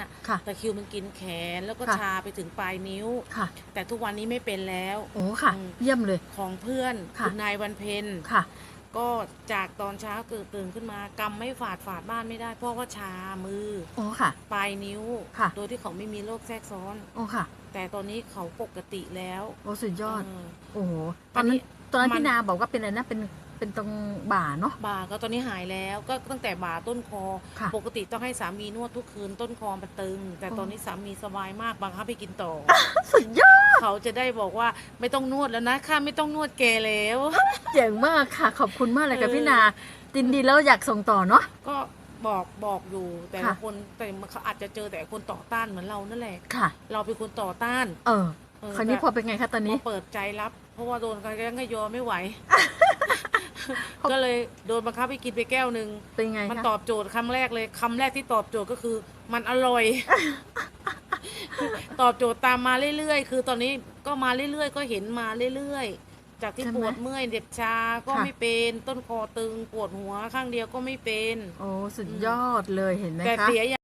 น่ะค่ะตะคริวมันกินแขนแล้วก็ค่ะ ชาไปถึงปลายนิ้ว ค่ะ แต่ทุกวันนี้ไม่เป็นแล้ว โอ้ค่ะ อืม เยี่ยมเลย ของเพื่อนค่ะ ณนายวันเพ็ญค่ะ ก็จากตอนเช้าเกิดตื่นขึ้นมากำไม่ฝาดฝาดบ้านไม่ได้ เพราะว่าชามือ โอ้ค่ะ ปลายนิ้ว ค่ะ โดยที่เขาไม่มีโรคแทรกซ้อน โอ้ค่ะ แต่ตอนนี้เขาปกติแล้วโอ้สุดยอด เออ โอ้โหตอัอนนนี้นั้นต อนนั้นมันพี่นาบอกว่าเป็นอะไรนะเป็นเป็นตรงบ่าเนาะ บ่าก็ตอนนี้หายแล้วก็ตั้งแต่บ่าต้นคอ ค่ะปกติต้องให้สามีนวดทุกคืนต้นคอมันตึง แต่อ๋อ ตอนนี้สามีสบายมากบังคับให้กินต่อ สุดยอดเขาจะได้บอกว่าไม่ต้องนวดแล้วนะข้าไม่ต้องนวดแกแล้ว เจ๋งมากค่ะ ขอบคุณมากเลยค่ะเออพี่นาดินดีแล้วอยากส่งต่อเนาะ ก็บอกบอกอยู่แต่ละค่ะ คนแต่เขาอาจจะเจอแต่คนต่อต้านเหมือนเรานั่นแหละ ค่ะ เราเป็นคนต่อต้าน เออ เออคราวนี้แต่พอเป็นไงคะตอนนี้ พอเปิดใจรับ เพราะว่าโดนกันยังก็ยอมไม่ไหว ก็เลยโดนบังคับให้กินไปแก้วหนึ่งเป็นไงมันคะตอบโจทย์คำแรกเลยคำแรกที่ตอบโจทย์ก็คือ มันอร่อย ตอบโจทย์ตามมาเรื่อยๆ คือตอนนี้ก็มาเรื่อยๆ ก็เห็นมาเรื่อยๆ จากที่ใช่ไหมปวดเมื่อยเด็บชาก็ค่ะ ไม่เป็นต้นคอตึงปวดหัวข้างเดียวก็ไม่เป็น โอ้สุดยอดเลยเห็นไหมแต่คะ เสียอย่าง